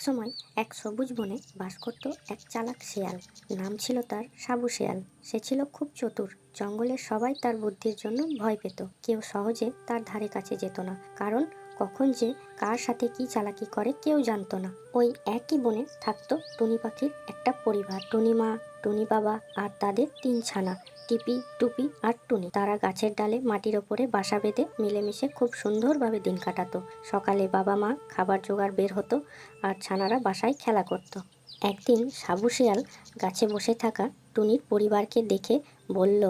একসময় এক সবুজ বনে বাস করত এক চালাক শেয়াল। নাম ছিল তার সাবু শেয়াল। সে ছিল খুব চতুর। জঙ্গলের সবাই তার বুদ্ধির জন্য ভয় পেত। কেউ সহজে তার ধারে কাছে যেত না। কারণ কখন যে কার সাথে কি চালাকি করে কেউ জানতো না। ওই একই বনে থাকতো টুনি পাখির একটা পরিবার। টুনি মা, টুনি বাবা আর তাদের তিন ছানা, টিপি, টুপি আর টুনি। তারা গাছের ডালে মাটির ওপরে বাসা বেঁধে মিলেমিশে খুব সুন্দরভাবে দিন কাটাতো। সকালে বাবা মা খাবার জোগাড় বের হতো আর ছানারা বাসায় খেলা করত। একদিন সাবু শিয়াল গাছে বসে থাকা টুনির পরিবারকে দেখে বলল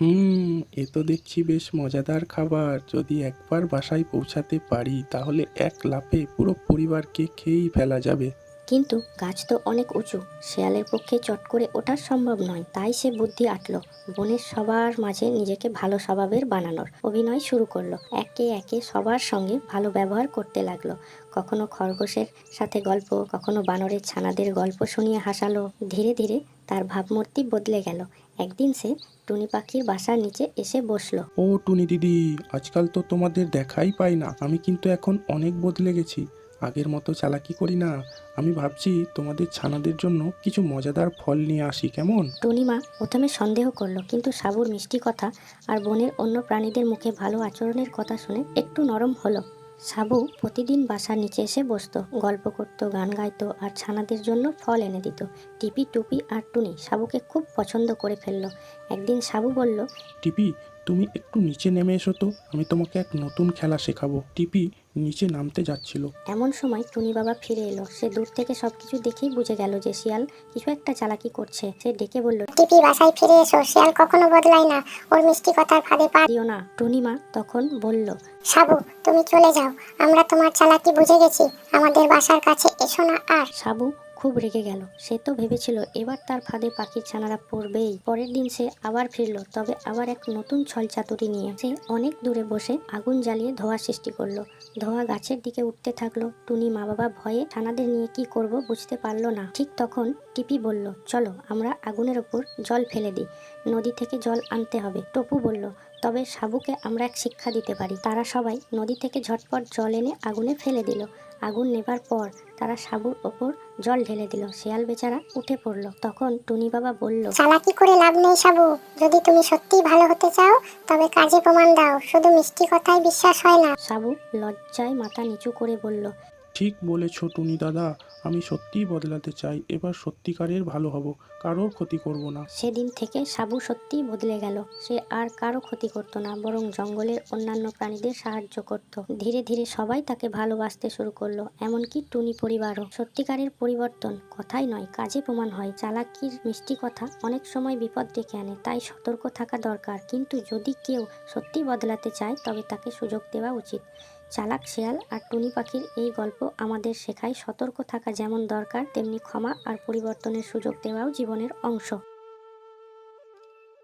হুম, এ তো দেখছি বেশ মজাদার খাবার। যদি একবার বাসায় পৌঁছাতে পারি, তাহলে এক লাফে পুরো পরিবারকে খেয়েই ফেলা যাবে। কিন্তু গাছ তো অনেক উঁচু, শেয়ালের পক্ষে চট করে ওঠা সম্ভব নয়, তাই সে বুদ্ধি আটলো। বনের সবার মাঝে নিজেকে ভালো স্বভাবের বানানোর অভিনয় শুরু করল। একে একে সবার সঙ্গে ভালো ব্যবহার করতে লাগল। কখনো খরগোশের সাথে গল্প, কখনো বানরের ছানাদের গল্প শুনিয়ে হাসালো। ধীরে ধীরে তার ভাবমূর্তি বদলে গেল। একদিন সে টুনি পাখির বাসার নিচে এসে বসল। ও টুনি দিদি আজকাল তো তোমাদের দেখাই পাই না। আমি কিন্তু এখন অনেক বদলে গেছি। আগের মতো চালাকি করি না। আমি ভাবছি তোমাদের ছানাদের জন্য কিছু মজাদার ফল নিয়ে আসি কেমন? টুনিমা প্রথমে সন্দেহ করল কিন্তু সাবুর মিষ্টি কথা আর বনের অন্য প্রাণীদের মুখে ভালো আচরণের কথা শুনে একটু নরম হলো। সাবু প্রতিদিন বাসার নিচে এসে বসত, গল্প করত, গান গাইত আর ছানাদের জন্য ফল এনে দিত। টিপি, টুপি আর টুনি সাবুকে খুব পছন্দ করে ফেলল। একদিন সাবু বলল, টিপি, তুমি একটু নিচে নেমে এসো তো, আমি তোমাকে এক নতুন খেলা শেখাবো। টিপি নিচে নামতে যাচ্ছিল। এমন সময় টুনি বাবা ফিরে এলো। সে দূর থেকে সবকিছু দেখেই বুঝে গেল যে শিয়াল কিছু একটা চালাকি করছে। সে ডেকে বলল টিপি বাসায় ফিরে এসো। শিয়াল কখনো বদলায় না। ওর মিষ্টি কথার ফাঁদে পা দিও না। টুনি মা তখন বলল সাবু তুমি চলে যাও। আমরা তোমার চালাকি বুঝে গেছি। আমাদের বাসার কাছে এসো না আর। সাবু খুব রেগে গেল। সে তো ভেবেছিল এবার তার ফাঁদে পাখির ছানারা পড়বেই। পরের দিন সে আবার ফিরলো, তবে আবার এক নতুন ছল চাতুরি নিয়ে। সে অনেক দূরে বসে আগুন জ্বালিয়ে ধোঁয়া সৃষ্টি করল। ধোঁয়া গাছের দিকে উঠতে থাকল। টুনি মা বাবা ভয়ে ছানাদের নিয়ে কি করব বুঝতে পারল না। ঠিক তখন টিপি বলল, চলো, আমরা আগুনের ওপর জল ফেলে দিই। নদী থেকে জল আনতে হবে। টপু বলল, তবে সাবুকে আমরা এক শিক্ষা দিতে পারি। তারা সবাই নদী থেকে ঝটপট জল এনে আগুনে ফেলে দিল। আগুন নেবার পর তারা সাবুর ওপর জল ঢেলে দিল। শিয়াল বেচারা উঠে পড়ল। তখন টুনি বাবা বলল চালাকি করে লাভ নেই সাবু? যদি তুমি সত্যি ভালো হতে চাও তবে কাজে প্রমাণ দাও। শুধু মিষ্টি কথায় বিশ্বাস হয় না। সাবু লজ্জায় মাথা নিচু করে বলল ঠিক বলেছ টুনি দাদা, আমি সত্যিই বদলাতে চাই, এবার সত্যিকারের ভালো হব কারোর ক্ষতি করব না। সেদিন থেকে সাবু সত্যিই বদলে গেল, সে আর কারও ক্ষতি করত না, বরং জঙ্গলের অন্যান্য প্রাণীদের সাহায্য করত। ধীরে ধীরে সবাই তাকে ভালোবাসতে শুরু করল, এমনকি টুনি পরিবারও। সত্যিকারের পরিবর্তন কথাই নয়, কাজে প্রমাণ হয়, চালাকির মিষ্টি কথা অনেক সময় বিপদ ডেকে আনে, তাই সতর্ক থাকা দরকার, কিন্তু যদি কেউ সত্যি বদলাতে চায়, তবে তাকে সুযোগ দেওয়া উচিত। চালাক শেয়াল আর টুনি পাখির এই গল্প আমাদের শেখায় সতর্ক থাকা যেমন দরকার, তেমনি ক্ষমা আর পরিবর্তনের সুযোগ দেওয়াও জীবনের অংশ।